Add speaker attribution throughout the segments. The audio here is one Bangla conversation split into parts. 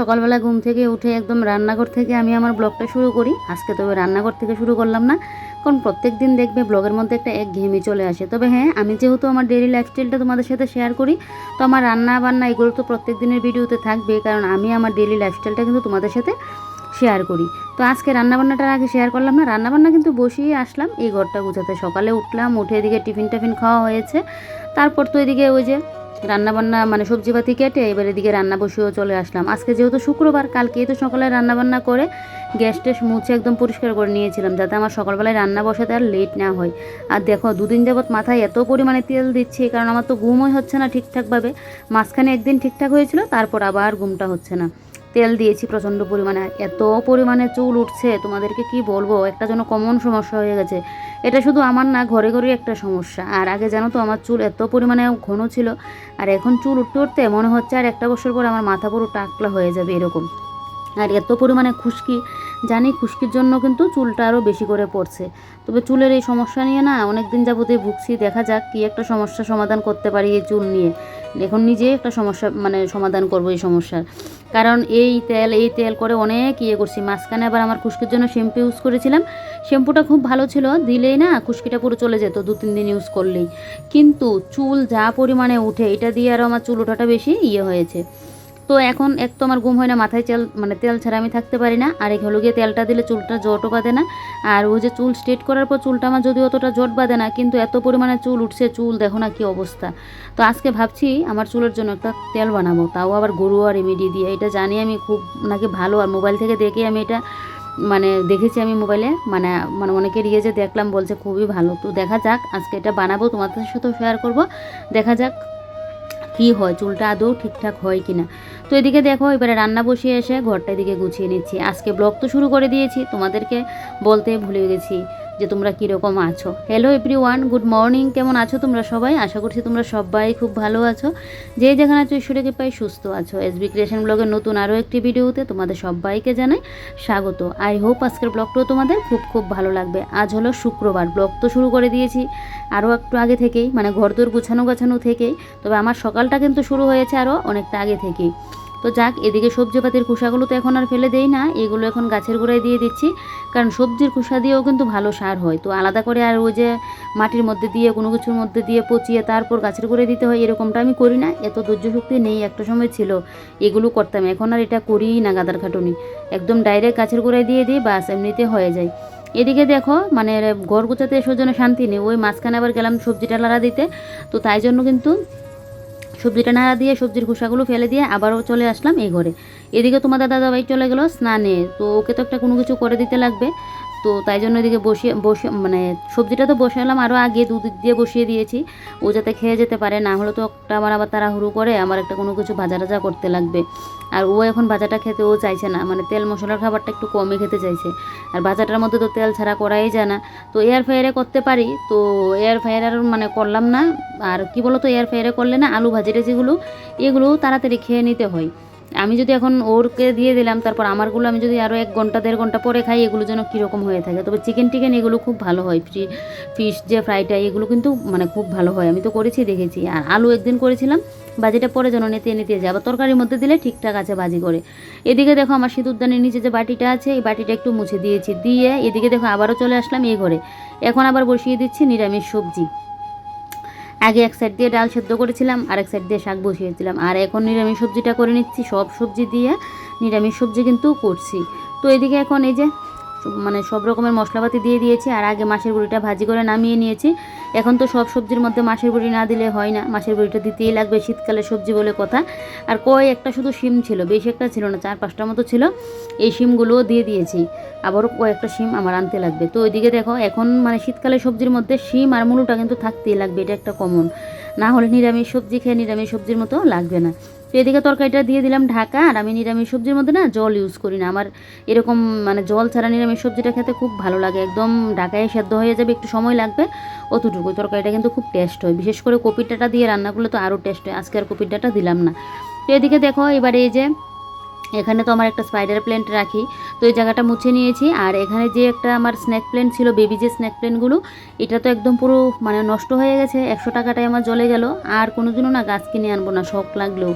Speaker 1: সকালবেলা ঘুম থেকে উঠে একদম রান্নাঘর থেকে আমি আমার ব্লগটা শুরু করি। আজকে তবে রান্নাঘর থেকে শুরু করলাম না। কারণ প্রত্যেক দিন দেখবে ব্লগের মধ্যে একটা এক ঘেমি চলে আসে। তবে হ্যাঁ আমি যেহেতু আমার ডেইলি লাইফস্টাইলটা তোমাদের সাথে শেয়ার করি, তো আমার রান্না বান্না এগুলো তো প্রত্যেক দিনের ভিডিওতে থাকবে, কারণ আমি আমার ডেইলি লাইফস্টাইলটা কিন্তু তোমাদের সাথে শেয়ার করি। তো আজকে রান্নাবান্নাটার আগে শেয়ার করলাম না, রান্নাবান্না কিন্তু বসিয়ে আসলাম। এই ঘরটা গুছাতে সকালে উঠলাম, উঠে এদিকে টিফিন টাফিন খাওয়া হয়েছে। তারপর তো এদিকে ওই যে রান্নাবান্না মানে সবজিপাতি কেটে এবার এদিকে রান্না বসেও চলে আসলাম। আজকে যেহেতু শুক্রবার কালকেই তো সকালে রান্নাবান্না করে গ্যাস ট্যাস মুছে একদম পরিষ্কার করে নিয়েছিলাম, যাতে আমার সকালবেলায় রান্না বসাতে আর লেট না হয়। আর দেখো, দুদিন যাবৎ মাথায় এত পরিমাণে তেল দিচ্ছি, কারণ আমার তো ঘুমই হচ্ছে না ঠিকঠাকভাবে। মাঝখানে একদিন ঠিকঠাক হয়েছিল, তারপর আবার ঘুমটা হচ্ছে না। তেল দিয়েছি প্রচণ্ড পরিমাণে। এত পরিমাণে চুল উঠছে, তোমাদেরকে কি বলব? একটা যেন কমন সমস্যা হয়ে গেছে। এটা শুধু আমার না, ঘরে ঘরে একটা সমস্যা। আর আগে জানো তো, আমার চুল এত পরিমাণে ঘন ছিল। আর এখন চুল উঠতে উঠতে মনে হচ্ছে, আর একটা বছর পর আমার মাথা পুরো টাকলা হয়ে যাবে এরকম। আর এত পরিমাণে খুশকি জানি খুশকির জন্য কিন্তু চুলটা আরও বেশি করে পড়ছে। তবে চুলের এই সমস্যা নিয়ে না অনেক দিন যাবতীয় ভুগছি। দেখা যাক কি একটা সমস্যা সমাধান করতে পারি এই চুল নিয়ে। এখন নিজে একটা সমস্যা মানে সমাধান করব এই সমস্যার। কারণ এই তেল এই তেল করে অনেক ইয়ে করছি। মাঝখানে আবার আমার খুশকির জন্য শ্যাম্পু ইউজ করেছিলাম। শ্যাম্পুটা খুব ভালো ছিল। দিলেই না খুশকিটা পুরো চলে যেত দু, তিন দিন ইউজ করলেই। কিন্তু চুল যা পরিমাণে উঠে, এটা দিয়ে আরও আমার চুল ওঠাটা বেশি ইয়ে হয়েছে। তো এখন এক তো আমার ঘুম হয় না, মাথায় তেল মানে তেল ছাড়া আমি থাকতে পারি না। আর এক হলো গিয়ে তেলটা দিলে চুলটা জটও বাঁধে না। আর ওই যে চুল স্ট্রেট করার পর চুলটা আমার যদি অতটা জট বাঁধে না, কিন্তু এত পরিমাণে চুল উঠছে, চুল দেখো না কি অবস্থা। তো আজকে ভাবছি আমার চুলের জন্য একটা তেল বানাবো, তাও আবার গরু আর রেমেডি দিয়ে। এটা জানি আমি খুব নাকি ভালো, আর মোবাইল থেকে দেখে আমি এটা মানে দেখেছি আমি মোবাইলে। মানে মানে অনেকের ইয়ে যে দেখলাম বলছে খুবই ভালো। তো দেখা যাক, আজকে এটা বানাবো, তোমাদের সাথেও শেয়ার করব। দেখা যাক কি হয়? চুলটা আদৌ ঠিকঠাক হয় কি না তো এদিকে দেখো, এবারে রান্না বসিয়ে এসে ঘরটা এদিকে গুছিয়ে নিচ্ছি। আজকে ব্লগ তো শুরু করে দিয়েছি, তোমাদেরকে বলতে ভুলে গেছি। যে তোমরা কীরকম আছো। Hello everyone good morning কেমন আছো তোমরা সবাই? আশা করছি তোমরা সবাই খুব ভালো আছো। যে যেখানে আছো ঈশ্বরকে পাই সুস্থ আছো। এস বি ক্রিয়েশন ব্লগের নতুন আরও একটি ভিডিওতে তোমাদের সবাইকে জানাই স্বাগত। আই হোপ আজকের ব্লগটাও তোমাদের খুব খুব ভালো লাগবে। আজ হলো শুক্রবার, ব্লগ তো শুরু করে দিয়েছি। আরও একটু আগে থেকেই মানে ঘর দোর গুছানো গাছানো থেকেই। তবে আমার সকালটা কিন্তু শুরু হয়েছে আরও অনেকটা আগে থেকেই। তো যাক, এদিকে সবজিপাতির খোসাগুলো তো এখন আর ফেলে দেই না। এগুলো এখন গাছের গোড়ায় দিয়ে দিচ্ছি। কারণ সবজির খোসা দিয়েও কিন্তু ভালো সার হয়। তো আলাদা করে আর ওই যে মাটির মধ্যে দিয়ে, কোনো কিছুর মধ্যে দিয়ে পচিয়ে তারপর গাছের গোড়ায় দিতে হয়, এরকমটা আমি করি না। এত ধৈর্য শক্তি নেই, একটা সময় ছিল। এগুলো করতাম। এখন আর এটা করিই না গাদার খাটুনি। একদম ডাইরেক্ট গাছের গোড়ায় দিয়ে দিই, বাস এমনিতে হয়ে যায়। এদিকে দেখো মানে ঘর গোছাতে এসে জন্য শান্তি নেই। ওই মাঝখানে আবার গেলাম সবজিটা লাড়া দিতে। তো তাই জন্য কিন্তু সবজিটা নাড়া দিয়ে, সবজির খোসাগুলো ফেলে দিয়ে আবারও চলে আসলাম এই ঘরে। এদিকে তোমাদের দাদাভাই চলে গেলো স্নানে। তো ওকে তো একটা কোনো কিছু করে দিতে লাগবে। তো তাই জন্য এদিকে বসিয়ে, বসে মানে সবজিটা তো বসালাম আরও আগে দুধ দিয়ে বসিয়ে দিয়েছি। ও যাতে খেয়ে যেতে পারে, না হলে তো একটা আমার আবার তাড়াহুড়ো করে আমার একটা কোনো কিছু ভাজা টাজা করতে লাগবে। আর ও এখন ভাজাটা খেতে ও চাইছে না মানে তেল মশলার খাবারটা একটু কমই খেতে চাইছে। আর ভাজাটার মধ্যে তো তেল ছাড়া করাই যায় না। তো এয়ার ফ্রায়ারে করতে পারি, তো এয়ার ফ্রায়ার মানে করলাম না। আর কি বলো তো এয়ার ফ্রায়ারে করলে না আলু ভাজি টাজিগুলো এগুলো তাড়াতাড়ি খেয়ে নিতে হয়। আমি যদি এখন ওরকে দিয়ে দিলাম, তারপর আমারগুলো আমি যদি আরও এক ঘণ্টা, দেড় ঘণ্টা পরে খাই, এগুলো যেন কীরকম হয়ে থাকে। তবে চিকেন টিকেন এগুলো খুব ভালো হয়। ফ্রি ফিশ যে ফ্রাইটা এগুলো কিন্তু মানে খুব ভালো হয়। আমি তো করেছি, দেখেছি। আর আলু একদিন করেছিলাম, বাজিটা পরে যেন নিতে নিতে যায়। আবার তরকারির মধ্যে দিলে ঠিকঠাক আছে বাজি করে। এদিকে দেখো আমার সিঁদুরদানের নিচে যে বাটিটা আছে, এই বাটিটা একটু মুছে দিয়েছি। দিয়ে এদিকে দেখো আবারও চলে আসলাম এই ঘরে। এখন আবার বসিয়ে দিচ্ছি নিরামিষ সবজি। আগে এক সাইড দিয়ে ডাল সেদ্ধ করেছিলাম আর এক সাইড দিয়ে শাক বসিয়েছিলাম। আর এখন নিরামিষ সবজিটা করে নিচ্ছি, সব সবজি দিয়ে নিরামিষ সবজি কিন্তু করছি। তো এদিকে এখন এই যে মানে সব রকমের মশলাপাতি দিয়ে দিয়েছি, আর আগে মাছের গুঁড়িটা ভাজি করে নামিয়ে নিয়েছি। এখন তো সব সবজির মধ্যে মাছের গুঁড়ি না দিলে হয় না মাছের গুঁড়িটা দিতেই লাগবে শীতকালে সবজি বলে কথা। আর কয় একটা শুধু শিম ছিল, বেশি একটা ছিল না, চার পাঁচটা মতো ছিল। এই শিমগুলোও দিয়ে দিয়েছি, আবারও কয়েকটা শিম আমার আনতে লাগবে। তো ওইদিকে দেখো, এখন মানে শীতকালে সবজির মধ্যে শিম আর মুলোটা কিন্তু থাকতেই লাগবে, এটা একটা কমন না হলে নিরামিষ সবজি খেয়ে নিরামিষ সবজির মতো লাগবে না। তো এদিকে তরকারিটা দিয়ে দিলাম ঢাকা, আর আমি নিরামিষ সবজির মধ্যে না জল ইউজ করি না। আমার এরকম মানে জল ছাড়া নিরামিষ সবজিটা খেতে খুব ভালো লাগে। একদম ঢাকায় সেদ্ধ হয়ে যাবে, একটু সময় লাগবে অতটুকু তরকারিটা কিন্তু খুব টেস্ট হয়। বিশেষ করে কপির ডাটা দিয়ে রান্না করলে তো আরও টেস্ট হয়। আজকে আর কপির ডাটা দিলাম না। তো এদিকে দেখো, এবারে এই যে এখানে তো আমার একটা স্পাইডার প্ল্যান্ট রাখি, তো এই জায়গাটা মুছে নিয়েছি। আর এখানে যে একটা আমার স্ন্যাক প্ল্যান্ট ছিল বেবি যে স্ন্যাক প্ল্যান্টগুলো এটা তো একদম পুরো মানে নষ্ট হয়ে গেছে, একশো টাকাটাই আমার জলে গেল। আর কোনোদিনও না গাছ কিনে আনব না, শখ লাগলেও।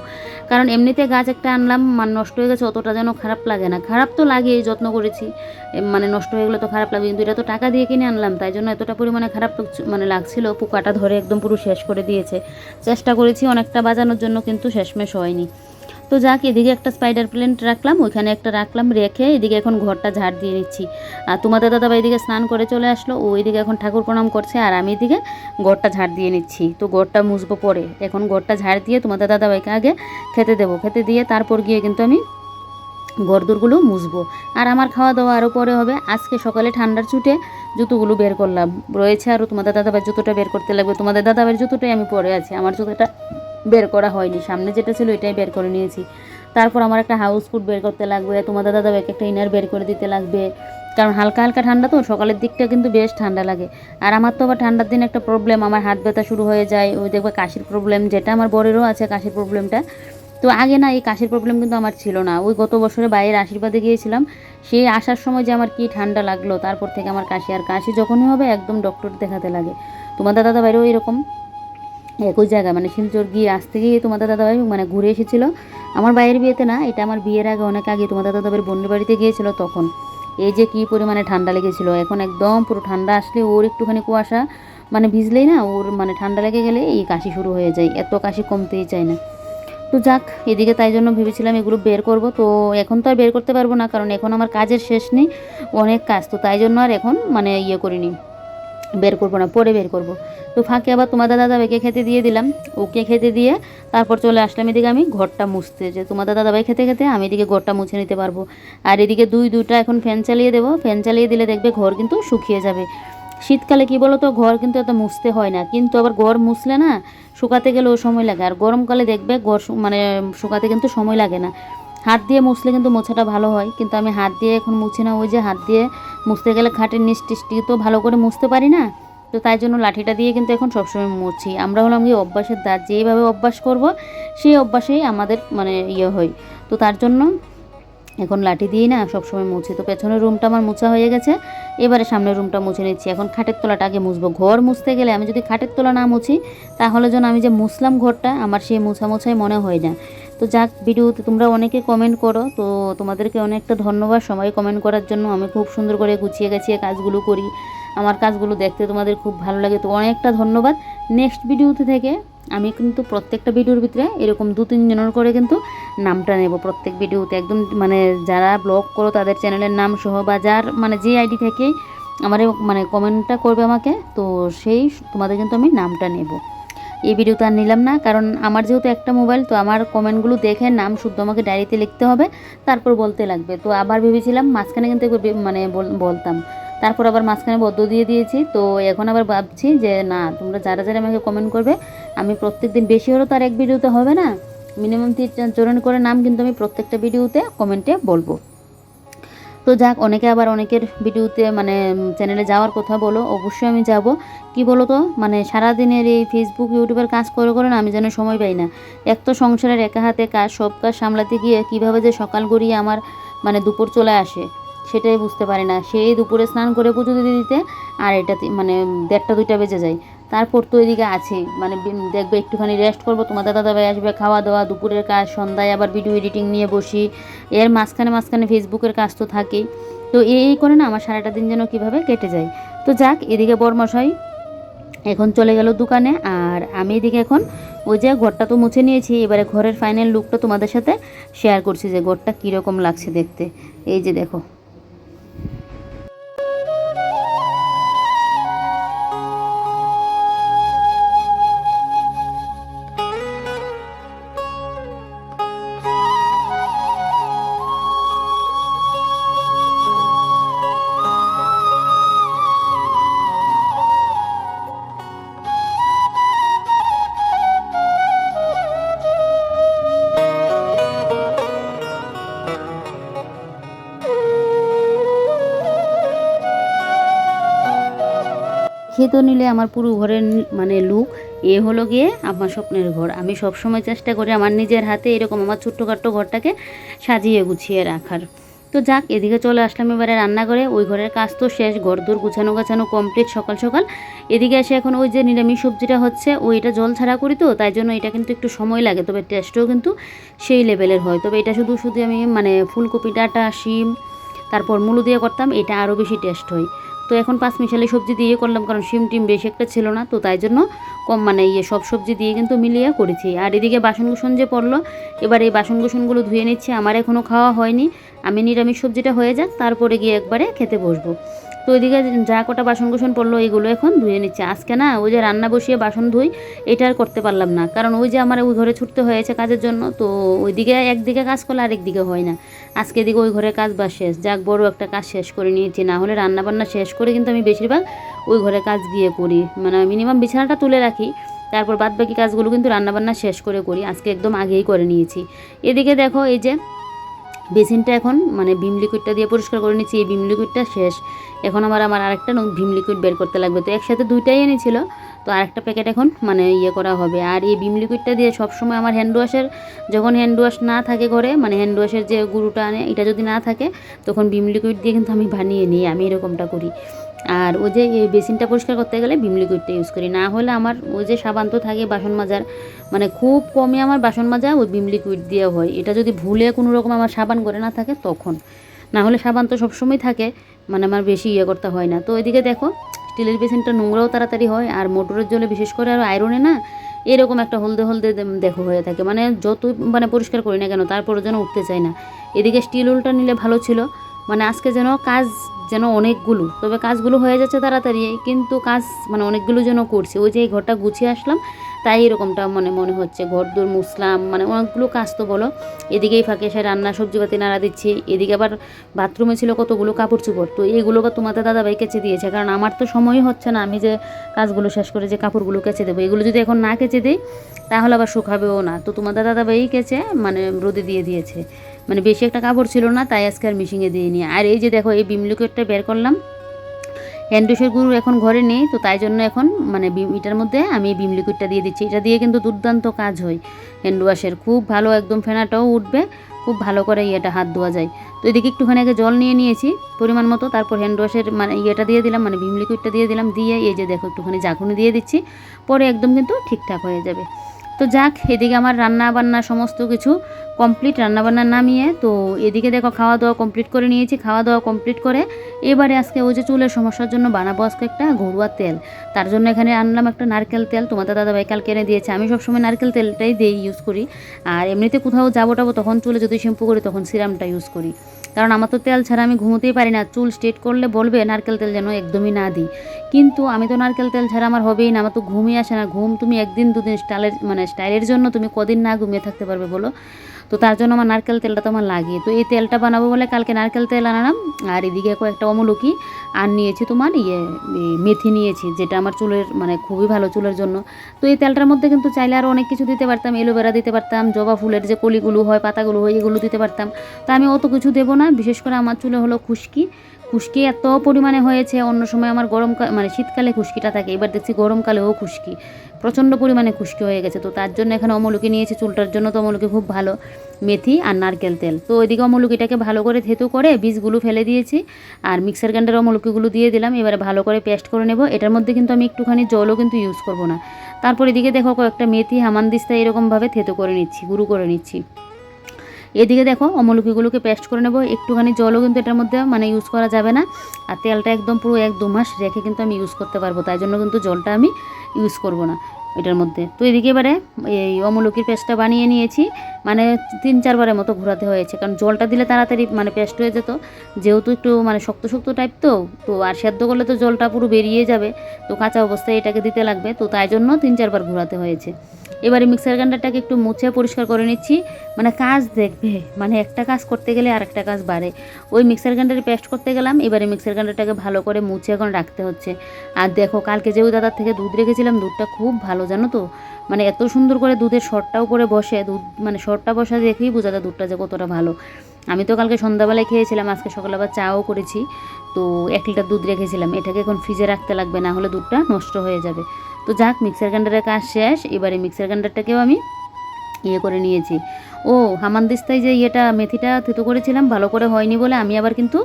Speaker 1: কারণ এমনিতে গাছ একটা আনলাম মানে নষ্ট হয়ে গেছে, অতটা যেন খারাপ লাগে না। খারাপ তো লাগে যত্ন করেছি। মানে নষ্ট হয়ে গেলে তো খারাপ লাগবে কিন্তু এটা তো টাকা দিয়ে কিনে আনলাম, তাই জন্য এতটা পরিমাণে খারাপ মানে লাগছিল, পোকাটা ধরে একদম পুরো শেষ করে দিয়েছে। চেষ্টা করেছি অনেকটা বাজানোর জন্য, কিন্তু শেষমেশ হয়নি। তো যাক, এদিকে একটা স্পাইডার প্ল্যান্ট রাখলাম, ওইখানে একটা রাখলাম, রেখে এদিকে এখন ঘরটা ঝাড় দিয়ে নিচ্ছি। আর তোমাদের দাদা ভাই এদিকে স্নান করে চলে আসলো, ও এদিকে এখন ঠাকুর প্রণাম করছে, আর আমি এদিকে ঘরটা ঝাড় দিয়ে নিচ্ছি। তো ঘরটা মুছবো পরে, এখন ঘরটা ঝাড় দিয়ে তোমাদের দাদা ভাইকে আগে খেতে দেবো। খেতে দিয়ে তারপর গিয়ে কিন্তু আমি গরদুরগুলো মুছবো। আর আমার খাওয়া দাওয়া আরও পরে হবে, আজকে সকালে ঠান্ডার ছুটে জুতোগুলো বের করলাম। রয়েছে আরও তোমাদের দাদাভাইয়ের জুতোটা বের করতে লাগবে। তোমাদের দাদাভাইয়ের জুতোটাই আমি পরে আছি, আমার জুতোটা বের করা হয়নি। সামনে যেটা ছিল এটাই বের করে নিয়েছি। তারপর আমার একটা হাউস ফুড বের করতে লাগবে তোমাদের দাদাভাইকে একটা ইনার বের করে দিতে লাগবে। কারণ হালকা হালকা ঠান্ডা তো, সকালের দিকটা কিন্তু বেশ ঠান্ডা লাগে। আর আমার তো আবার ঠান্ডার দিন একটা প্রবলেম আমার হাত ব্যথা শুরু হয়ে যায়। ওই দেখবে কাশির প্রবলেম যেটা আমার বরেরও আছে কাশির প্রবলেমটা তো আগে না এই কাশির প্রবলেম কিন্তু আমার ছিল না। ওই গত বছরে বাইরের আশীর্বাদে গিয়েছিলাম। সেই আসার সময় যে আমার কি ঠান্ডা লাগল, তারপর থেকে আমার কাশি। আর কাশি যখনই হবে একদম ডক্টর দেখাতে লাগে। তোমাদের দাদা বাইরেও এরকম। একই জায়গায়? মানে শিলচর গিয়ে আসতে গিয়ে তোমাদের দাদাভাই মানে ঘুরে এসেছিল। আমার বাইরের বিয়েতে না, এটা আমার বিয়ের আগে, অনেক আগে তোমাদের দাদাভাইয়ের বোনের বাড়িতে গিয়েছিল তখন। এই যে কী পরিমাণে ঠান্ডা লেগেছিল, এখন একদম পুরো ঠান্ডা, আসলে ওর একটুখানি কুয়াশা মানে ভিজলেই না, ওর মানে ঠান্ডা লেগে গেলে এই কাশি শুরু হয়ে যায়, এত কাশি কমতেই চায় না। তো যাক, এদিকে তাই জন্য ভেবেছিলাম এগুলো বের করব, তো এখন তো আর বের করতে পারব না, কারণ এখন আমার কাজের শেষ নেই, অনেক কাজ, তো তাই জন্য আর এখন মানে ইয়ে করিনি। বের করব না, পরে বের করব। তো ফাঁকে আবার তোমাদের দাদাভাইকে খেতে দিয়ে দিলাম। ওকে খেতে দিয়ে তারপর চলে আসলাম এদিকে আমি ঘরটা মুছতে। যে তোমাদের দাদাভাই খেতে খেতে আমি এদিকে ঘরটা মুছে নিতে পারব। আর এদিকে দুই দুইটা এখন ফ্যান চালিয়ে দেবো। ফ্যান চালিয়ে দিলে দেখবে ঘর কিন্তু শুকিয়ে যাবে। শীতকালে কি বলো তো ঘর কিন্তু এত মুছতে হয় না। কিন্তু আবার ঘর মুছলে না শুকাতে গেলেও সময় লাগে। আর গরমকালে দেখবে ঘর মানে শুকাতে কিন্তু সময় লাগে না। হাত দিয়ে মুছলে কিন্তু মোছাটা ভালো হয়। কিন্তু আমি হাত দিয়ে এখন মুছি না। ওই যে হাত দিয়ে মুছতে গেলে খাটের নিচ টিসটি তো ভালো করে মুছতে পারি না। তো তাই জন্য লাঠিটা দিয়ে কিন্তু এখন সবসময় মুছি। আমরা হলাম কি অভ্যাসের দাঁত। যেভাবে অভ্যাস করব, সেই অভ্যাসেই আমাদের মানে ইয়ে হয়। তো তার জন্য এখন লাঠি দিয়েই না সবসময় মুছি। তো পেছনের রুমটা আমার মোছা হয়ে গেছে। এবারে সামনের রুমটা মুছে নিচ্ছি। এখন খাটের তলাটা আগে মুছবো। ঘর মুছতে গেলে আমি যদি খাটের তলা না মুছি, তাহলে যেন আমি যে মুছলাম ঘরটা, আমার সেই মোছা মোছাই মনে হয় না। তো যাক, ভিডিওতে তোমরা অনেকে কমেন্ট করো। তো তোমাদেরকে অনেকটা ধন্যবাদ সবাই কমেন্ট করার জন্য। আমি খুব সুন্দর করে গুছিয়ে গেছিয়ে কাজগুলো করি। আমার কাজগুলো দেখতে তোমাদের খুব ভালো লাগে। তো অনেকটা ধন্যবাদ। নেক্সট ভিডিওতে থেকে আমি কিন্তু প্রত্যেকটা ভিডিওর ভিতরে এরকম দু তিনজনের করে কিন্তু নামটা নেব। প্রত্যেক ভিডিওতে একদম মানে যারা ব্লগ করো, তাদের চ্যানেলের নাম সহ বা যার মানে যে আইডি থেকে আমার মানে কমেন্টটা করবে আমাকে, তো সেই তোমাদের কিন্তু আমি নামটা নেব। এই ভিডিওতে আর নিলাম না, কারণ আমার যেহেতু একটা মোবাইল, তো আমার কমেন্টগুলো দেখে নাম শুদ্ধ আমাকে ডায়েরিতে লিখতে হবে, তারপর বলতে লাগবে। তো আবার ভেবেছিলাম মাঝখানে কিন্তু মানে বল- বলতাম। তারপর আবার মাঝখানে বদ্ধ দিয়ে দিয়েছি, তো এখন আবার ভাবছি যে না, তোমরা যারা যারা আমাকে কমেন্ট করবে, আমি প্রত্যেক দিন বেশি হলেও তার এক ভিডিওতে হবে না, মিনিমাম তিন চরণ করে নাম কিন্তু আমি প্রত্যেকটা ভিডিওতে, কমেন্টে বলব। তো যাক, অনেকে আবার অনেকের ভিডিওতে মানে চ্যানেলে যাওয়ার কথা বলো, অবশ্যই আমি যাব। কি বলো তো মানে সারাদিনের এই ফেসবুক ইউটিউবের কাজ করে করে না আমি যেন সময় পাই না। এক তো সংসারের একা হাতে কাজ, সব কাজ সামলাতে গিয়ে কীভাবে যে সকাল গড়িয়ে আমার মানে দুপুর চলে আসে, সেটাই বুঝতে পারি না। সেই দুপুরে স্নান করে পুজো দিতে দিতে আর এটা মানে দেড়টা, দুইটা বেজে যায়। তারপর তো এদিকে আছে মানে দেখবে একটুখানি রেস্ট করব তোমাদের দাদাভাই আসবে খাওয়া দাওয়া দুপুরের কাজ, সন্ধ্যায় আবার ভিডিও এডিটিং নিয়ে বসি। এর মাঝখানে মাঝখানে ফেসবুকের কাজ তো থাকেই। তো এই করে না আমার সারাটা দিন যেন কীভাবে কেটে যায়। তো যাক, এদিকে বরমশাই এখন চলে গেল দোকানে, আর আমি এদিকে এখন ওই যে ঘরটা তো মুছে নিয়েছি, এবারে ঘরের ফাইনাল লুকটা তোমাদের সাথে শেয়ার করছি যে ঘরটা কীরকম লাগছে দেখতে। এই যে দেখো। তো নিলে আমার পুরো ঘরের মানে লুক এ হলো গিয়ে আমার স্বপ্নের ঘর। আমি সবসময় চেষ্টা করি আমার নিজের হাতে এরকম আমার ছোট্টখাট্ট ঘরটাকে সাজিয়ে গুছিয়ে রাখার। তো যাক, এদিকে চলে আসলাম এবারে রান্না করে ওই ঘরের কাজ তো শেষ ঘর দূর গুছানো গাছানো কমপ্লিট সকাল সকাল। এদিকে এসে এখন ওই যে নিরামিষ সবজিটা হচ্ছে ওইটা জল ছাড়া করি তো, তাই জন্য এটা কিন্তু একটু সময় লাগে, তবে টেস্টও কিন্তু সেই লেভেলের হয়। তবে এটা শুধু শুধু আমি মানে ফুলকপি, ডাঁটা, শিম, তারপর মুলো দিয়ে করতাম, এটা আরও বেশি টেস্ট হয়। তো এখন পাঁচ মিশালি সবজি দিয়ে করলাম, কারণ শিম টিম বেশি একটা ছিল না, তো তাই জন্য কম মানে ইয়ে সব সবজি দিয়ে কিন্তু মিলিয়ে করেছি। আর এদিকে বাসন কুসন যে পড়ল, এবার এই বাসন কুসনগুলো ধুয়ে নিচ্ছে, আমার এখনও খাওয়া হয়নি। আমি নিরামিষ সবজিটা হয়ে যাক, তারপরে গিয়ে একবারে খেতে বসবো। তো ওইদিকে যা কটা বাসন কুসন পড়ল এইগুলো এখন ধুয়ে নিচ্ছে। আজকে না, ওই যে রান্না বসিয়ে বাসন ধুই, এটা আর করতে পারলাম না। কারণ ওই যে আমার ওই ঘরে ছুটতে হয়েছে কাজের জন্য, তো ওইদিকে একদিকে কাজ করলে আরেক দিকে হয় না। আজকে এদিকে ওই ঘরে কাজ বা শেষ। যাক, বড় একটা কাজ শেষ করে নিয়েছি। না হলে রান্না বান্না শেষ করে কিন্তু আমি বেশিরভাগ ওই ঘরে কাজ গিয়ে করি। মানে মিনিমাম বিছানাটা তুলে রাখি, তারপর বাদ বাকি কাজগুলো কিন্তু রান্নাবান্না শেষ করে করি। আজকে একদম আগেই করে নিয়েছি। এদিকে দেখো, এই যে বেসিনটা এখন মানে ভিম লিকুইডটা দিয়ে পরিষ্কার করে নিচ্ছি, এই ভিম লিকুইডটা শেষ। এখন আবার আমার আরেকটা ভিম লিকুইড বের করতে লাগবে। তো একসাথে দুইটাই এনেছিল। তো আরেকটা প্যাকেট এখন মানে ইয়ে করা হবে। আর এই ভিম লিকুইডটা দিয়ে সবসময় আমার হ্যান্ড ওয়াশের যখন হ্যান্ড ওয়াশ না থাকে ঘরে মানে হ্যান্ড ওয়াশের যে গুঁড়োটা আনে, এটা যদি না থাকে, তখন ভিম লিকুইড দিয়ে কিন্তু আমি বানিয়ে নিই, আমি এরকমটা করি। আর ওই যে এই বেসিনটা পরিষ্কার করতে গেলে ভিম লিকুইডটা ইউজ করি। না হলে আমার ওই যে সাবান তো থাকে বাসন মাজার মানে খুব কমই আমার বাসন মাজা ওই ভিম লিকুইড দিয়ে হয়। এটা যদি ভুলে কোনো রকম আমার সাবান করে না থাকে, তখন। না হলে সাবান তো সবসময় থাকে মানে আমার বেশি ইয়ে করতে হয় না। তো ওইদিকে দেখো, স্টিলের বেসিনটা নোংরাও তাড়াতাড়ি হয়, আর মোটরের জলে বিশেষ করে আর আয়রনে না, এরকম একটা হলদে হলদে দেখো হয়ে থাকে। মানে যত মানে পরিষ্কার করি না কেন তারপরে যেন উঠতে চায় না। এদিকে স্টিল উলটা নিলে ভালো ছিল মানে আজকে যেন কাজ যেন অনেকগুলো, তবে কাজগুলো হয়ে যাচ্ছে তাড়াতাড়ি, কিন্তু কাজ মানে অনেকগুলো যেন করছি। ওই যে এই ঘরটা গুছিয়ে আসলাম তাই এরকমটা মনে মনে হচ্ছে। ঘর দূর মুসলাম মানে অনেকগুলো কাজ তো বলো। এদিকেই ফাঁকে এসে রান্না সবজিপাতি নাড়া দিচ্ছি। এদিকে আবার বাথরুমে ছিল কতগুলো কাপড় চোপড়। তো এইগুলো তোমাদের দাদাভাই কেচে দিয়েছে। কারণ আমার তো সময়ই হচ্ছে না আমি যে কাজগুলো শেষ করে যে কাপড়গুলো কেচে দেবো। এগুলো যদি এখন না কেচে দিই, তাহলে আবার শুকাবেও না। তো তোমাদের দাদাভাই কেচে মানে রোদে দিয়ে দিয়েছে। মানে বেশি একটা কাপড় ছিল না, তাই আজকে আর মিশিংয়ে দিয়ে নিয়ে আর এই যে দেখো, এই বিমলুকেটটা বের করলাম। হ্যান্ডওয়াশের গুঁড়ো এখন ঘরে নেই, তো তাই জন্য এখন মানে এটার মধ্যে আমি বিম লিকুইডটা দিয়ে দিচ্ছি। এটা দিয়ে কিন্তু দুর্দান্ত কাজ হয় হ্যান্ডওয়াশের খুব ভালো একদম ফেনাটাও উঠবে, খুব ভালো করে ইয়েটা হাত ধোয়া যায়। তো এদিকে একটুখানি আগে জল নিয়ে নিয়েছি পরিমাণ মতো, তারপর হ্যান্ডওয়াশের মানে ইয়েটা দিয়ে দিলাম মানে ভিম লিকুইডটা দিয়ে দিলাম, দিয়ে এই যে দেখো একটুখানি ঝাঁকুনি দিয়ে দিচ্ছি, পরে একদম কিন্তু ঠিকঠাক হয়ে যাবে। তো যাক, এদিকে আমার রান্না বান্না সমস্ত কিছু কমপ্লিট রান্নাবান্না নামিয়ে, তো এদিকে দেখো খাওয়া দাওয়া কমপ্লিট করে নিয়েছি। খাওয়া দাওয়া কমপ্লিট করে এবারে আজকে ওই যে চুলের সমস্যার জন্য বানাবো আজকে একটা ঘরোয়া তেল। তার জন্য এখানে আনলাম একটা নারকেল তেল। তোমাদের দাদাভাই কালকে এনে দিয়েছে। আমি সবসময় নারকেল তেলটাই দিই ইউজ করি। আর এমনিতে কোথাও যাব টাবো তখন চুলে যদি শ্যাম্পু করি তখন সিরামটা ইউজ করি। কারণ আমার তো তেল ছাড়া আমি ঘুমোতেই পারি না। চুল স্ট্রেট করলে বলবে নারকেল তেল যেন একদমই না দিই। কিন্তু আমি তো নারকেল তেল ছাড়া আমার হবেই না। আমার তো ঘুমই আসে না। ঘুম তুমি একদিন দুদিন স্টাইলের মানে স্টাইলের জন্য তুমি কদিন না ঘুমিয়ে থাকতে পারবে বলো। তো তার জন্য আমার নারকেল তেলটা তো আমার লাগে তো এই তেলটা বানাবো বলে কালকে নারকেল তেল আনালাম, আর এদিকে কয়েকটা অমলুকি আর নিয়েছি তোমার ইয়ে মেথি নিয়েছি, যেটা আমার চুলের মানে খুবই ভালো চুলের জন্য। তো এই তেলটার মধ্যে কিন্তু চাইলে আরও অনেক কিছু দিতে পারতাম, এলোভেরা দিতে পারতাম, জবা ফুলের যে কলিগুলো হয়, পাতাগুলো হয়, এগুলো দিতে পারতাম। তা আমি অত কিছু দেবো না, বিশেষ করে আমার চুলে হলো খুশকি। খুশকি এত পরিমাণে হয়েছে, অন্য সময় আমার গরম মানে শীতকালে খুশকিটা থাকে, এবার দেখছি গরমকালেও খুশকি। প্রচণ্ড পরিমাণে খুশকি হয়ে গেছে। তো তার জন্য এখানে অমলুকি নিয়েছি চুলটার জন্য তো অমলুকি খুব ভালো মেথি আর নারকেল তেল। তো ওইদিকে অমলুকিটাকে ভালো করে থেতু করে বীজগুলো ফেলে দিয়েছি আর মিক্সার গ্রাইন্ডার অমলুকিগুলো দিয়ে দিলাম। এবারে ভালো করে পেস্ট করে নেব। এটার মধ্যে কিন্তু আমি একটুখানি জলও কিন্তু ইউজ করব না। তারপর এদিকে দেখো কয়েকটা মেথি হামানদিস্তা এরকমভাবে থেতু করে নিচ্ছি, গুঁড়ো করে নিচ্ছি। এদিকে দেখো অমলকিগুলোকে পেস্ট করে নেব। একটুখানি জলও কিন্তু এটার মধ্যে মানে ইউজ করা যাবে না। আর তেলটা একদম পুরো এক দু মাস রেখে কিন্তু আমি ইউজ করতে পারব। তাই জন্য কিন্তু জলটা আমি ইউজ করব না এটার মধ্যে। তো এদিকে এবারে এই অমলকির পেস্টটা বানিয়ে নিয়েছি। মানে তিন চারবারের মতো ঘোরাতে হয়েছে। কারণ জলটা দিলে তাড়াতাড়ি মানে পেস্ট হয়ে যেত। যেহেতু একটু মানে শক্ত শক্ত টাইপ তো তো আর সেদ্ধ করলে তো জলটা পুরো বেরিয়ে যাবে। তো কাঁচা অবস্থায় এটাকে দিতে লাগবে। তো তাই জন্য তিন চারবার ঘোরাতে হয়েছে। এবারে মিক্সার গ্রাইন্ডারটাকে একটু মুছে পরিষ্কার করে নিচ্ছি। মানে কাজ দেখবে মানে একটা কাজ করতে গেলে আর একটা কাজ বাড়ে। ওই মিক্সার গ্রাইন্ডারে পেস্ট করতে গেলাম, এবারে মিক্সার গ্রাইন্ডারটাকে ভালো করে মুছে এখন রাখতে হচ্ছে। আর দেখো, কালকে যে ওই দাদার থেকে দুধ রেখেছিলাম, দুধটা খুব ভালো, জানো তো? মানে এত সুন্দর করে দুধের শরটাও করে বসে, দুধ মানে শর্টটা বসা দেখেই বোঝা যায় দুধটা যে কতটা ভালো। আমি তো কালকে সন্ধ্যাবেলায় খেয়েছিলাম, আজকে সকালে আবার চাও করেছি, তো এক লিটার দুধ রেখেছিলাম। এটাকে এখন ফ্রিজে রাখতে লাগবে, না হলে দুধটা নষ্ট হয়ে যাবে। তো যাক মিক্সার গ্রাইন্ডারের কাজ শেষ, এবারে মিক্সার গ্রাইন্ডারটাকেও আমি ইয়ে করে নিয়েছি। ও হামানদিস্তায় যে ইয়েটা, মেথিটা থেতো করেছিলাম, ভালো করে হয়নি বলে আমি আবার কিন্তু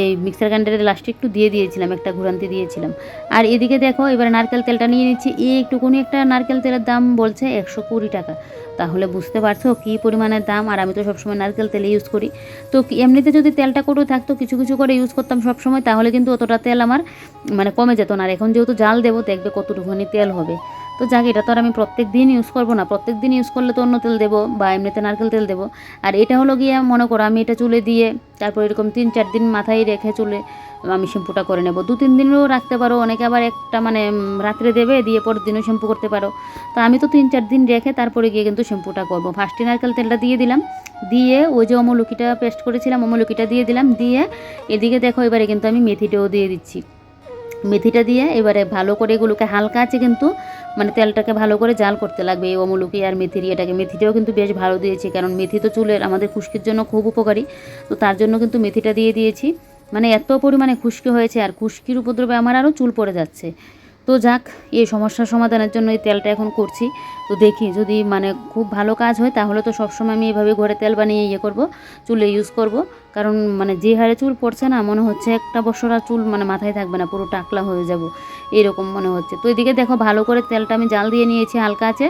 Speaker 1: এই মিক্সার গ্রাইন্ডারের লাস্টে একটু দিয়ে দিয়েছিলাম, একটা ঘুরান্তি দিয়েছিলাম। আর এদিকে দেখো, এবার নারকেল তেলটা নিয়ে নিচ্ছি। এই একটুকুনি একটা নারকেল তেলের দাম বলছে একশো কুড়ি টাকা। তাহলে বুঝতে পারছ কী পরিমাণের দাম? আর আমি তো সবসময় নারকেল তেল ইউজ করি। তো এমনিতে যদি তেলটা কটু থাকতো, কিছু কিছু করে ইউজ করতাম সবসময়, তাহলে কিন্তু অতটা তেল আমার মানে কমে যেত না। আর এখন যেহেতু জাল দেবো, দেখবে কতটুকুখানি তেল হবে। তো যাক, এটা তো আর আমি প্রত্যেক দিন ইউজ করব না। প্রত্যেক দিন ইউজ করলে তো অন্য তেল দেবো বা এমনিতে নারকেল তেল দেবো। আর এটা হলো গিয়ে মনে করো, আমি এটা চুলে দিয়ে তারপর এরকম তিন চার দিন মাথায় রেখে চুলে আমি শ্যাম্পুটা করে নেব। দু তিন দিনও রাখতে পারো, অনেকে আবার একটা মানে রাত্রে দেবে, দিয়ে পরের দিনও শ্যাম্পু করতে পারো। তো আমি তো তিন চার দিন রেখে তারপরে গিয়ে কিন্তু শ্যাম্পুটা করব। ফার্স্টে নারকেল তেলটা দিয়ে দিলাম। দিয়ে ওই যে অমলুকিটা পেস্ট করেছিলাম, অমলুকিটা দিয়ে দিলাম। দিয়ে এদিকে দেখো, এবারে কিন্তু আমি মেথিটাও দিয়ে দিচ্ছি। মেথিটা দিয়ে এবারে ভালো করে এগুলোকে হালকা আছে কিন্তু মানে তেলটাকে ভালো করে জাল করতে লাগবে এই অমলুকি আর মেথির। এটাকে মেথিটাও কিন্তু বেশ ভালো দিয়েছি, কারণ মেথি তো চুলের আমাদের খুশকির জন্য খুব উপকারী। তো তার জন্য কিন্তু মেথিটা দিয়ে দিয়েছি। মানে এত পরিমাণে খুশকি হয়েছে, আর খুশকির উপদ্রবে আমার আরও চুল পড়ে যাচ্ছে। তো যাক, এই সমস্যার সমাধানের জন্য এই তেলটা এখন করছি। তো দেখি যদি মানে খুব ভালো কাজ হয়, তাহলে তো সবসময় আমি এভাবে ঘরে তেল বানিয়ে ইয়ে করব, চুলে ইউজ করব। কারণ মানে যে হারে চুল পড়ছে না, মনে হচ্ছে একটা বছর আর চুল মানে মাথায় থাকবে না, পুরো টাকলা হয়ে যাব। এরকম মনে হচ্ছে। তো এদিকে দেখো ভালো করে তেলটা আমি জাল দিয়ে নিয়েছি, হালকা আছে।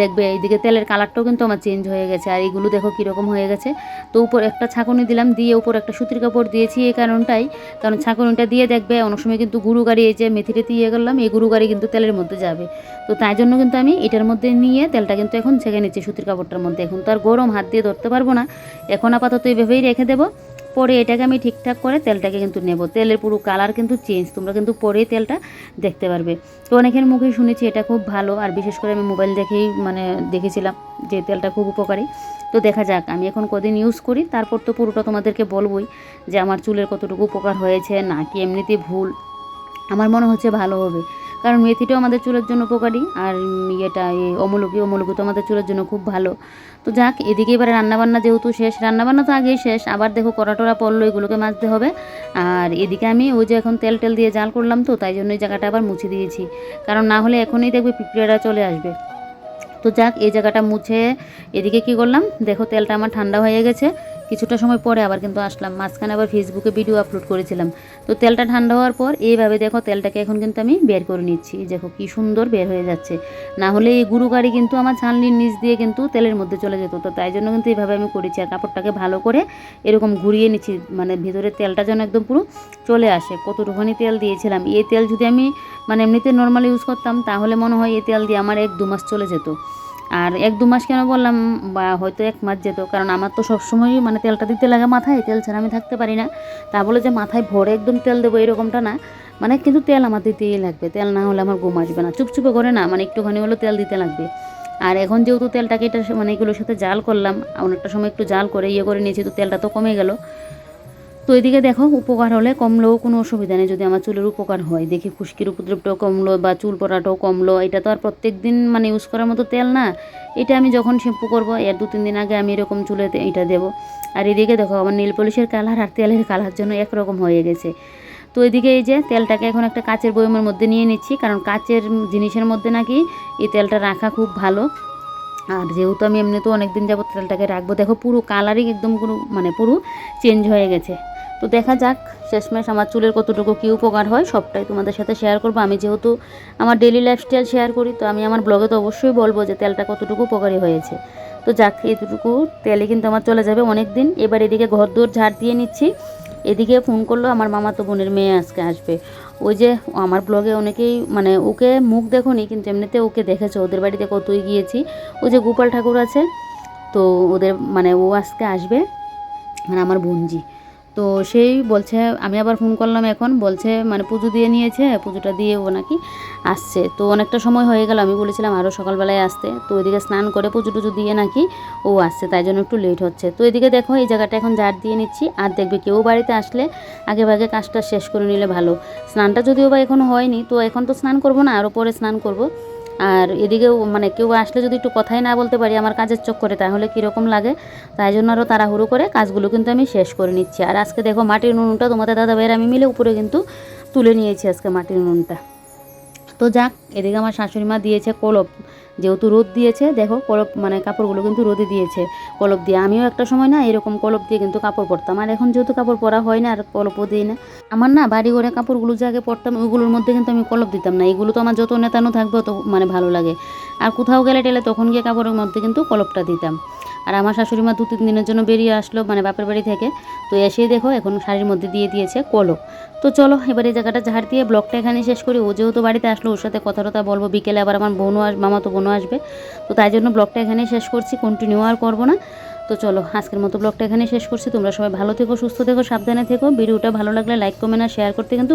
Speaker 1: দেখবে, এইদিকে তেলের কালারটাও কিন্তু আমার চেঞ্জ হয়ে গেছে। আর এগুলো দেখো কীরকম হয়ে গেছে। তো উপর একটা ছাঁকুনি দিলাম, দিয়ে উপর একটা সুতির কাপড় দিয়েছি এই কারণটাই। কারণ ছাঁকুনিটা দিয়ে দেখবে, অনেক সময় কিন্তু গুরু গাড়ি এই যে মেথিতে দিয়ে করলাম এই গুরু গাড়ি কিন্তু তেলের মধ্যে যাবে। তো তাই জন্য কিন্তু আমি এটার মধ্যে নিয়ে তেলটা কিন্তু এখন ছেঁকে নিচ্ছি সুতির কাপড়টার মধ্যে। এখন তো আর গরম, হাত দিয়ে ধরতে পারব না। এখন আপাতত এইভাবেই রেখে দেবো। পরে এটাকে আমি ঠিকঠাক করে তেলটাকে কিন্তু নেব। তেলের পুরো কালার কিন্তু চেঞ্জ তোমরা কিন্তু পরেই তেলটা দেখতে পারবে। তো অনেকের মুখে শুনেছি এটা খুব ভালো, আর বিশেষ করে আমি মোবাইল দেখেই মানে দেখেছিলাম যে তেলটা খুব উপকারী। তো দেখা যাক, আমি এখন কদিন ইউজ করি, তারপর তো পুরোটা তোমাদেরকে বলবোই যে আমার চুলের কতটুকু উপকার হয়েছে, নাকি এমনিতে ভুল। আমার মনে হচ্ছে ভালো হবে। কারণ মেথিটাও আমাদের চুলের জন্য উপকারী আর ইয়েটা, এই অমলকি অমলকি তো আমাদের চুলের জন্য খুব ভালো। তো যাক, এদিকে এবারে রান্নাবান্না যেহেতু শেষ, রান্নাবান্না তো আগেই শেষ, আবার দেখো কড়াটোরা পড়ল এগুলোকে মাজতে হবে। আর এদিকে আমি ওই যে এখন তেল টেল দিয়ে জাল করলাম তো, তাই জন্য এই জায়গাটা আবার মুছে দিয়েছি। কারণ না হলে এখনই দেখবে পিঁপড়েরা চলে আসবে। তো যাক, এই জায়গাটা মুছে এদিকে কি করলাম? দেখো, তেলটা আমার ঠান্ডা হয়ে গেছে। কিছুটা সময় পরে আবার কিন্তু আসলাম। মাঝখানে আবার ফেসবুকে ভিডিও আপলোড করেছিলাম। তো তেলটা ঠান্ডা হওয়ার পর এইভাবে দেখো, তেলটাকে এখন কিন্তু আমি বের করে নিচ্ছি। দেখো, কি সুন্দর বের হয়ে যাচ্ছে। না হলে এই গুরু গাড়ি কিন্তু আমার ছানলির নিচ দিয়ে কিন্তু তেলের মধ্যে চলে যেত। তো তাই জন্য কিন্তু এইভাবে আমি করেছি। আর কাপড়টাকে ভালো করে এরকম ঘুরিয়ে নিচ্ছি। মানে ভিতরে তেলটা যেন একদম পুরো চলে আসে। কতটুখানি তেল দিয়েছিলাম। এই তেল যদি আমি মানে এমনিতে নর্মাল ইউজ করতাম, তাহলে মনে হয় এই তেল দিয়ে আমার এক দু মাস চলে যেত। আর এক দু মাস কেন বললাম, বা হয়তো এক মাস যেত, কারণ আমার তো সবসময়ই মানে তেলটা দিতে লাগে মাথায়, তেল ছাড়া আমি থাকতে পারি না। তা বলে যে মাথায় ভরে একদম তেল দেবো এরকমটা না মানে কিন্তু তেল আমার দিতেই লাগবে, তেল না হলে আমার ঘুম আসবে না, চুপচুপে করে না মানে একটুখানি হলেও তেল দিতে লাগবে। আর এখন যেহেতু তেলটাকে এটা মানে এগুলোর সাথে জাল করলাম, অনেকটা সময় একটু জাল করে ইয়ে করে নিয়েছি, তো তেলটা তো কমে গেল। তো এদিকে দেখো, উপকার হলে কমলেও কোনো অসুবিধা নেই যদি আমার চুলের উপকার হয়। দেখি খুশকির উপদ্রবটাও কমলো বা চুল পড়াটাও কমলো। এটা তো আর প্রত্যেক দিন মানে ইউজ করার মতো তেল না। এটা আমি যখন শ্যাম্পু করব, এর দু তিন দিন আগে আমি এরকম চুলে এটা দেবো। আর এদিকে দেখো, আমার নীল পলিশের কালার আর তেলের কালার জন্য একরকম হয়ে গেছে। তো এদিকে এই যে তেলটাকে এখন একটা কাচের বয়মের মধ্যে নিয়ে নিচ্ছি, কারণ কাচের জিনিসের মধ্যে নাকি এই তেলটা রাখা খুব ভালো। আর যেহেতু আমি এমনিতেও অনেক দিন যাবত তেলটাকে রাখব, দেখো পুরো কালারই একদম পুরো মানে পুরো চেঞ্জ হয়ে গেছে। তো দেখা যাক, শেষমেশ আমার চুলের কতটুকু কী উপকার হয়, সবটাই তোমাদের সাথে শেয়ার করব। আমি যেহেতু আমার ডেলি লাইফস্টাইল শেয়ার করি, তো আমি আমার ব্লগে তো অবশ্যই বলব যে তেলটা কতটুকু উপকারী হয়েছে। তো যাক, এতটুকু, তেলে কিন্তু আমার চলে যাবে অনেক দিন এবার এদিকে ঘর দৌড় ঝাড় দিয়ে নিচ্ছি। এদিকে ফোন করল আমার মামা তো বোনের মেয়ে আজকে আসবে। ওই যে আমার ব্লগে অনেকেই মানে ওকে মুখ দেখোনি, কিন্তু এমনিতে ওকে দেখেছ। ওদের বাড়িতে কতই গিয়েছি। ওই যে গোপাল ঠাকুর আছে, তো ওদের মানে ও আজকে আসবে। মানে আমার বোনজি। তো সেই বলছে, আমি আবার ফোন করলাম এখন, বলছে মানে পুজো দিয়ে নিয়েছে, পুজোটা দিয়ে ও নাকি আসছে। তো অনেকটা সময় হয়ে গেল, আমি বলেছিলাম আরও সকালবেলায় আসতে। তো ওইদিকে স্নান করে পুজো টুজো দিয়ে নাকি ও আসছে, তাই জন্য একটু লেট হচ্ছে। তো এদিকে দেখো, এই জায়গাটা এখন ঝাড় দিয়ে নিচ্ছি, আর দেখবে কেউ বাড়িতে আসলে আগে ভাগে কাজটা শেষ করে নিলে ভালো। স্নানটা যদিও বা এখন হয়নি, তো এখন তো স্নান করব না আরও পরে স্নান করব। আর এদিকেও মানে কেউ আসলে যদি একটু কথাই না বলতে পারি আমার কাজের চোখ করে, তাহলে কীরকম লাগে? তাই জন্য আরও তাড়াহুড়ো করে কাজগুলো কিন্তু আমি শেষ করে নিচ্ছি। আর আজকে দেখো মাটির উনুনটা তোমাদের দাদা ভাইয়ের আমি মিলে উপরে কিন্তু তুলে নিয়েছি আজকে মাটির উনুনটা। তো যাক, এদিকে আমার শাশুড়ি মা দিয়েছে কলপ। যেহেতু রোদ দিয়েছে, দেখো কলপ মানে কাপড়গুলো কিন্তু রোদে দিয়েছে। কলপ দিয়ে আমিও একটা সময় না এরকম কলপ দিয়ে কিন্তু কাপড় পরতাম। আর এখন যেহেতু কাপড় পরা হয় না, আর কলপও দিই না। আমার না বাড়ি ঘরে কাপড়গুলো যে আগে পরতাম ওইগুলোর মধ্যে কিন্তু আমি কলপ দিতাম না। এগুলো তো আমার যত নেতানো থাকবে তত মানে ভালো লাগে। আর কোথাও গেলে টেলে তখন গিয়ে কাপড়ের মধ্যে কিন্তু কলপটা দিতাম। আর আমার শাশুড়ি মা দু তিন দিনের জন্য বেরিয়ে আসলো মানে বাপের বাড়ি থেকে। তো এসেই দেখো এখন শাড়ির মধ্যে দিয়ে দিয়েছে কলপ। তো চলো, এবার এই জায়গাটা ঝাড় দিয়ে ব্লগটা এখানে শেষ করি। ও যেহেতু বাড়িতে আসলো, ওর সাথে কথা টথা বলব। বিকেলে আবার আমার বোনও আস, মামা তো বোনও আসবে। তো তাই জন্য ব্লগটা এখানে শেষ করছি কন্টিনিউ আর করব না। তো চলো, আজকের মতো ব্লগটা এখানে শেষ করছি। তোমরা সবাই ভালো থেকো, সুস্থ থেকো, সাবধানে থেকো। ভিডিওটা ভালো লাগলে লাইক কমেন্ট আর শেয়ার করতে কিন্তু